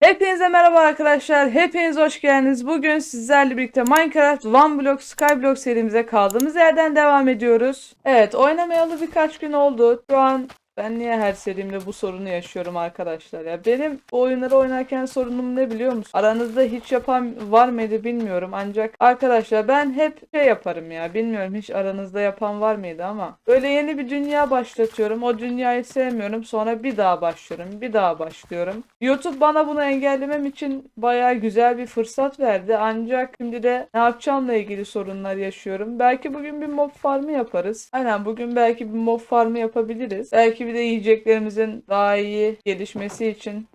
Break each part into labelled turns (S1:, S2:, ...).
S1: Hepinize merhaba arkadaşlar. Hepiniz hoş geldiniz. Bugün sizlerle birlikte Minecraft One Block Skyblock serimize kaldığımız yerden devam ediyoruz. Evet oynamayalı birkaç gün oldu. Şu an ben niye her serimde bu sorunu yaşıyorum arkadaşlar ya. Benim bu oyunları oynarken sorunum ne biliyor musun? Aranızda hiç yapan var mıydı bilmiyorum. Ancak arkadaşlar ben hep şey yaparım ya. Bilmiyorum hiç aranızda yapan var mıydı ama. Böyle yeni bir dünya başlatıyorum. O dünyayı sevmiyorum. Sonra bir daha başlıyorum. Bir daha başlıyorum. YouTube bana bunu engellemem için bayağı güzel bir fırsat verdi. Ancak şimdi de ne yapacağımla ilgili sorunlar yaşıyorum. Belki bugün bir mob farmı yaparız. Aynen bugün belki bir mob farmı yapabiliriz. Belki bir de yiyeceklerimizin daha iyi gelişmesi için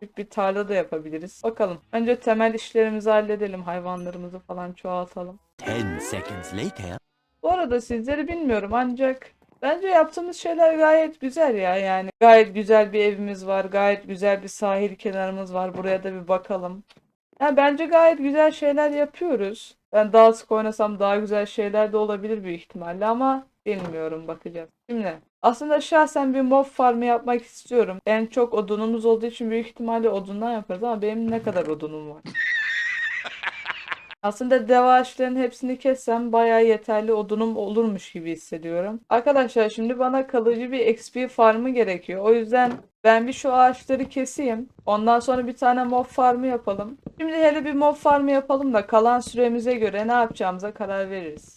S1: küçük bir tarla da yapabiliriz. Bakalım. Önce temel işlerimizi halledelim. Hayvanlarımızı falan çoğaltalım.
S2: 10 seconds later.
S1: Bu arada sizleri bilmiyorum ancak bence yaptığımız şeyler gayet güzel ya yani. Gayet güzel bir evimiz var. Gayet güzel bir sahil kenarımız var. Buraya da bir bakalım. Yani bence gayet güzel şeyler yapıyoruz. Ben daha sık oynasam daha güzel şeyler de olabilir büyük ihtimalle ama bilmiyorum bakacağız. Şimdi aslında şahsen bir mob farmı yapmak istiyorum. En çok odunumuz olduğu için büyük ihtimalle odundan yaparız ama benim ne kadar odunum var? Aslında dev ağaçların hepsini kessem bayağı yeterli odunum olurmuş gibi hissediyorum. Arkadaşlar şimdi bana kalıcı bir XP farmı gerekiyor. O yüzden ben bir şu ağaçları keseyim. Ondan sonra bir tane mob farmı yapalım. Şimdi hele bir mob farmı yapalım da kalan süremize göre ne yapacağımıza karar veririz.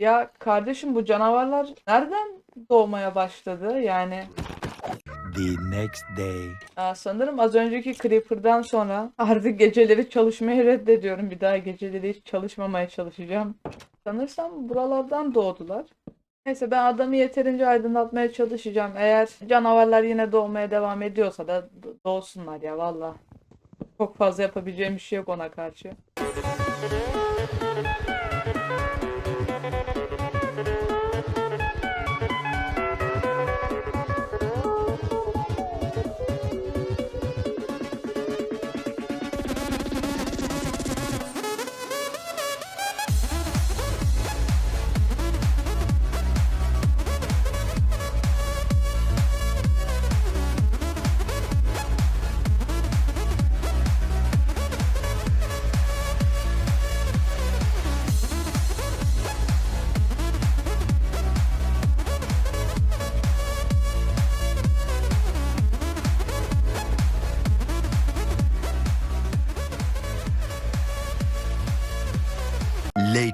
S1: Ya kardeşim bu canavarlar nereden doğmaya başladı? Yani
S2: The next day.
S1: Aa, sanırım az önceki Creeper'dan sonra artık geceleri çalışmayı reddediyorum. Bir daha geceleri hiç çalışmamaya çalışacağım. Sanırsam buralardan doğdular. Neyse ben adamı yeterince aydınlatmaya çalışacağım. Eğer canavarlar yine doğmaya devam ediyorsa da do- doğsunlar ya valla. Çok fazla yapabileceğim bir şey yok ona karşı.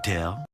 S2: Later.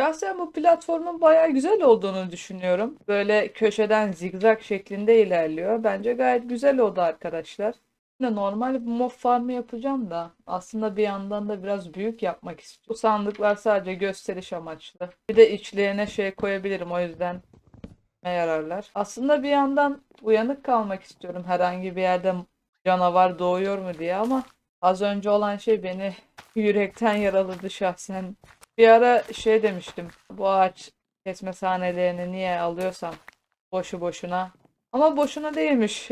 S1: Şahsen bu platformun bayağı güzel olduğunu düşünüyorum. Böyle köşeden zigzag şeklinde ilerliyor. Bence gayet güzel oldu arkadaşlar. Şimdi normal mob farmı yapacağım da aslında bir yandan da biraz büyük yapmak istiyorum. Bu sandıklar sadece gösteriş amaçlı. Bir de içlerine şey koyabilirim o yüzden ne yararlar. Aslında bir yandan uyanık kalmak istiyorum herhangi bir yerde canavar doğuyor mu diye ama az önce olan şey beni yürekten yaraladı şahsen. Bir ara şey demiştim. Bu ağaç kesme sahnelerini niye alıyorsam boşu boşuna. Ama boşuna değilmiş.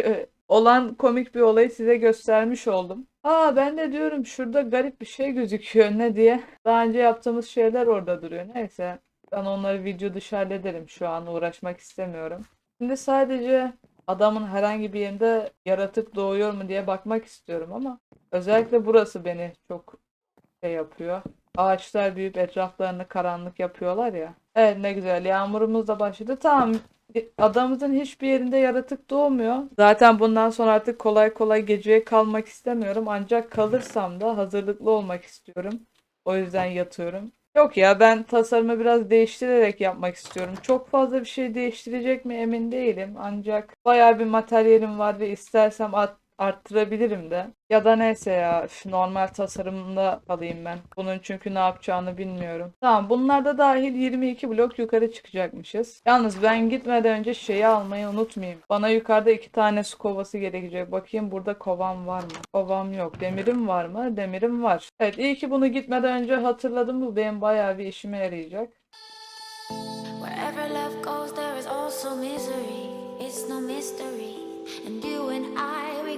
S1: Olan komik bir olayı size göstermiş oldum. Aa ben de diyorum şurada garip bir şey gözüküyor ne diye. Daha önce yaptığımız şeyler orada duruyor. Neyse ben onları video dışı hallederim. Şu an uğraşmak istemiyorum. Şimdi sadece adamın herhangi bir yerinde yaratık doğuyor mu diye bakmak istiyorum ama özellikle burası beni çok şey yapıyor. Ağaçlar büyüyüp etraflarını karanlık yapıyorlar ya. Evet ne güzel. Yağmurumuz da başladı. Tamam. Adamımızın hiçbir yerinde yaratık doğmuyor. Zaten bundan sonra artık kolay kolay geceye kalmak istemiyorum. Ancak kalırsam da hazırlıklı olmak istiyorum. O yüzden yatıyorum. Yok ya ben tasarımı biraz değiştirerek yapmak istiyorum. Çok fazla bir şey değiştirecek mi emin değilim. Ancak bayağı bir materyalim var ve istersem at- arttırabilirim de. Ya da neyse ya üf, normal tasarımda kalayım ben. Bunun çünkü ne yapacağını bilmiyorum. Tamam bunlar da dahil 22 blok yukarı çıkacakmışız. Yalnız ben gitmeden önce şeyi almayı unutmayayım. Bana yukarıda iki tane su kovası gerekecek. Bakayım burada kovam var mı? Kovam yok. Demirim var mı? Demirim var. Evet iyi ki bunu gitmeden önce hatırladım. Bu benim bayağı bir işime yarayacak.
S3: Wherever love goes, there is also misery. It's no mystery. And you and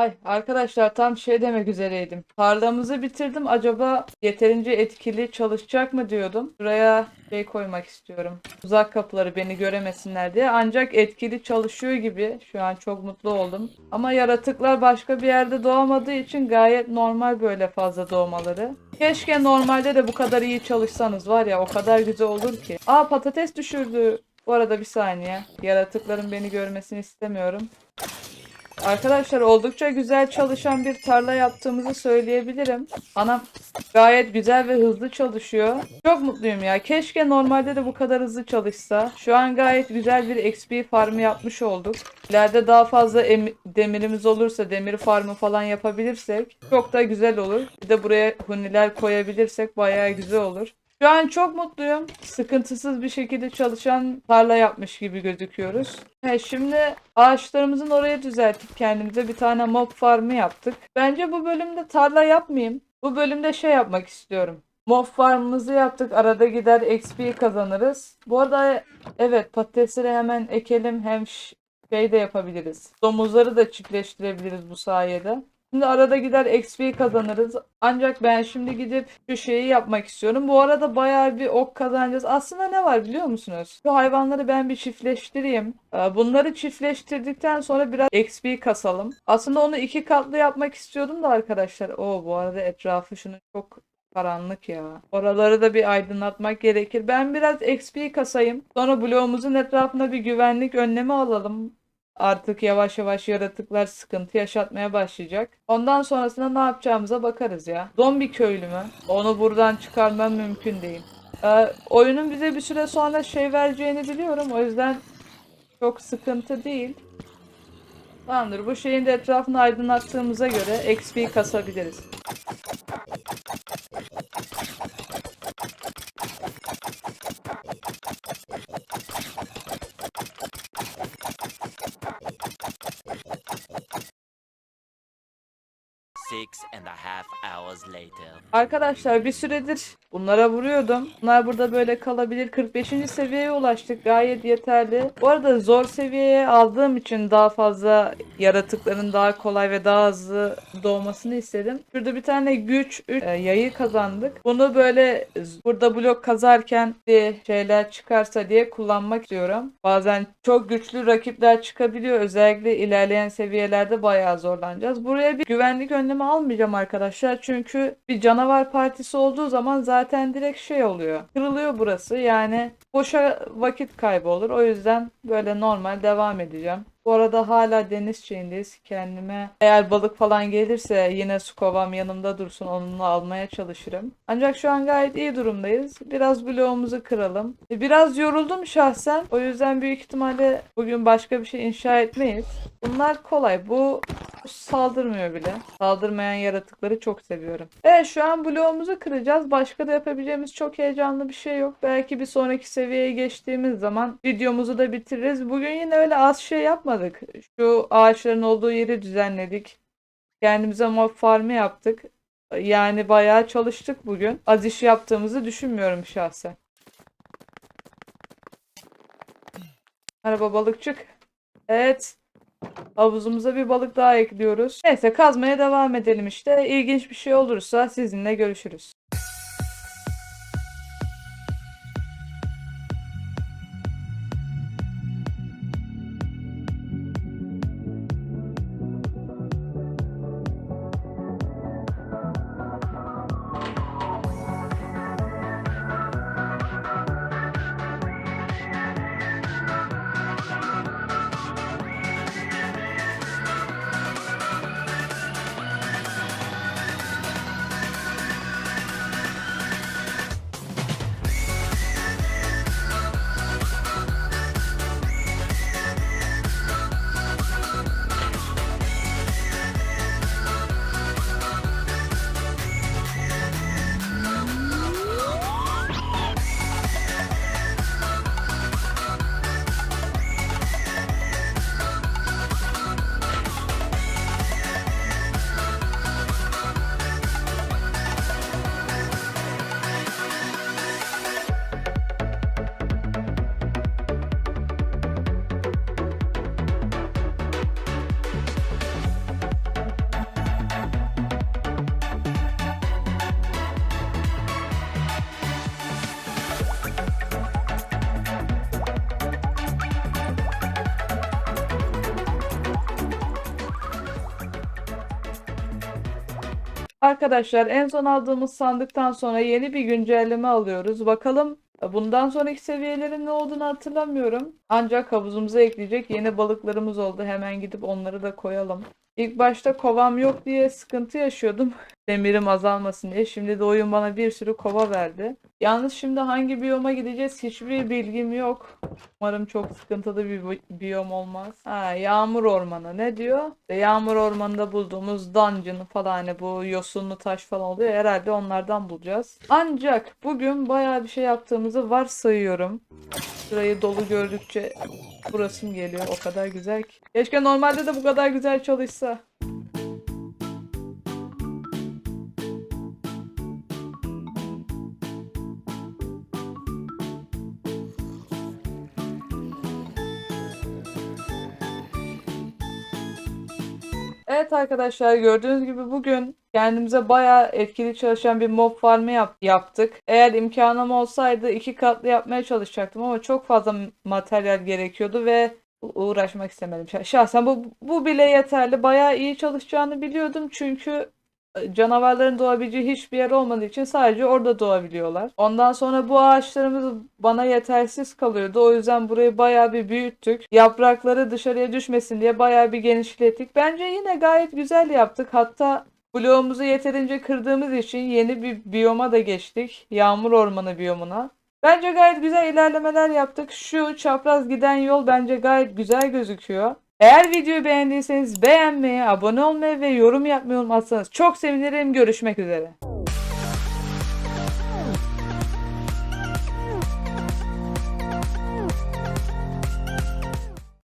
S1: Ay arkadaşlar tam şey demek üzereydim. Tarlamızı bitirdim. Acaba yeterince etkili çalışacak mı diyordum. Buraya şey koymak istiyorum. Uzak kapıları beni göremesinler diye. Ancak etkili çalışıyor gibi. Şu an çok mutlu oldum. Ama yaratıklar başka bir yerde doğamadığı için gayet normal böyle fazla doğmaları. Keşke normalde de bu kadar iyi çalışsanız var ya o kadar güzel olur ki. Aa patates düşürdü. Bu arada bir saniye. Yaratıkların beni görmesini istemiyorum. Arkadaşlar oldukça güzel çalışan bir tarla yaptığımızı söyleyebilirim. Anam gayet güzel ve hızlı çalışıyor. Çok mutluyum ya. Keşke normalde de bu kadar hızlı çalışsa. Şu an gayet güzel bir XP farmı yapmış olduk. İleride daha fazla em- demirimiz olursa demir farmı falan yapabilirsek çok da güzel olur. Bir de buraya huniler koyabilirsek bayağı güzel olur. Şu an çok mutluyum. Sıkıntısız bir şekilde çalışan tarla yapmış gibi gözüküyoruz. He, şimdi ağaçlarımızın oraya düzeltip kendimize bir tane mob farmı yaptık. Bence bu bölümde tarla yapmayayım. Bu bölümde şey yapmak istiyorum. Mob farmımızı yaptık. Arada gider XP kazanırız. Bu arada evet patatesleri hemen ekelim. Hem şey de yapabiliriz. Domuzları da çiftleştirebiliriz bu sayede. Şimdi arada gider XP kazanırız. Ancak ben şimdi gidip şu şeyi yapmak istiyorum. Bu arada bayağı bir ok kazanacağız. Aslında ne var biliyor musunuz? Şu hayvanları ben bir çiftleştireyim. Ee, Bunları çiftleştirdikten sonra biraz XP kasalım. Aslında onu iki katlı yapmak istiyordum da arkadaşlar. Oo bu arada etrafı şunu çok karanlık ya. Oraları da bir aydınlatmak gerekir. Ben biraz XP kasayım. Sonra bloğumuzun etrafına bir güvenlik önlemi alalım. Artık yavaş yavaş yaratıklar sıkıntı yaşatmaya başlayacak. Ondan sonrasında ne yapacağımıza bakarız ya. Zombi köylü mü? Onu buradan çıkarmam mümkün değil. Ee, oyunun bize bir süre sonra şey vereceğini biliyorum. O yüzden çok sıkıntı değil. Tamamdır. Bu şeyin de etrafını aydınlattığımıza göre XP kasabiliriz.
S2: Six and a half hours later.
S1: Arkadaşlar bir süredir bunlara vuruyordum. Bunlar burada böyle kalabilir. 45. seviyeye ulaştık. Gayet yeterli. Bu arada zor seviyeye aldığım için daha fazla yaratıkların daha kolay ve daha hızlı doğmasını istedim. Şurada bir tane güç üç, e, yayı kazandık. Bunu böyle burada blok kazarken diye şeyler çıkarsa diye kullanmak istiyorum. Bazen çok güçlü rakipler çıkabiliyor. Özellikle ilerleyen seviyelerde bayağı zorlanacağız. Buraya bir güvenlik önlemi almayacağım arkadaşlar. Çünkü bir canavar partisi olduğu zaman zaten direkt şey oluyor. Kırılıyor burası. Yani boşa vakit kaybı olur. O yüzden böyle normal devam edeceğim. Bu arada hala deniz şeyindeyiz. Kendime eğer balık falan gelirse yine su kovam yanımda dursun. Onunla almaya çalışırım. Ancak şu an gayet iyi durumdayız. Biraz bloğumuzu kıralım. E, Biraz yoruldum şahsen. O yüzden büyük ihtimalle bugün başka bir şey inşa etmeyiz. Bunlar kolay. Bu saldırmıyor bile. Saldırmayan yaratıkları çok seviyorum. Evet şu an bloğumuzu kıracağız. Başka da yapabileceğimiz çok heyecanlı bir şey yok. Belki bir sonraki seviyeye geçtiğimiz zaman videomuzu da bitiririz. Bugün yine öyle az şey yapmadık. Şu ağaçların olduğu yeri düzenledik. Kendimize mob farmı yaptık. Yani bayağı çalıştık bugün. Az iş yaptığımızı düşünmüyorum şahsen. Merhaba balıkçık. Evet. Havuzumuza bir balık daha ekliyoruz. Neyse kazmaya devam edelim işte. İlginç bir şey olursa sizinle görüşürüz. Arkadaşlar en son aldığımız sandıktan sonra yeni bir güncelleme alıyoruz. Bakalım bundan sonraki seviyelerin ne olduğunu hatırlamıyorum. Ancak havuzumuza ekleyecek yeni balıklarımız oldu. Hemen gidip onları da koyalım. İlk başta kovam yok diye sıkıntı yaşıyordum. Demirim azalmasın diye. Şimdi de oyun bana bir sürü kova verdi. Yalnız şimdi hangi biyoma gideceğiz hiçbir bilgim yok. Umarım çok sıkıntılı bir bi- biyom olmaz. Ha, yağmur ormanı ne diyor? İşte yağmur ormanında bulduğumuz dungeon falan hani bu yosunlu taş falan oluyor. Herhalde onlardan bulacağız. Ancak bugün bayağı bir şey yaptığımızı varsayıyorum. Şurayı dolu gördükçe burasım geliyor. O kadar güzel ki. Keşke normalde de bu kadar güzel çalışsa. Evet arkadaşlar gördüğünüz gibi bugün kendimize bayağı etkili çalışan bir mob farmı yap- yaptık. Eğer imkanım olsaydı iki katlı yapmaya çalışacaktım ama çok fazla materyal gerekiyordu ve uğraşmak istemedim. Şah- Şahsen bu, bu bile yeterli. Bayağı iyi çalışacağını biliyordum çünkü canavarların doğabileceği hiçbir yer olmadığı için sadece orada doğabiliyorlar. Ondan sonra bu ağaçlarımız bana yetersiz kalıyordu. O yüzden burayı bayağı bir büyüttük. Yaprakları dışarıya düşmesin diye bayağı bir genişlettik. Bence yine gayet güzel yaptık. Hatta bloğumuzu yeterince kırdığımız için yeni bir biyoma da geçtik. Yağmur ormanı biyomuna. Bence gayet güzel ilerlemeler yaptık. Şu çapraz giden yol bence gayet güzel gözüküyor. Eğer videoyu beğendiyseniz beğenmeyi, abone olmayı ve yorum yapmayı unutmazsanız çok sevinirim. Görüşmek üzere.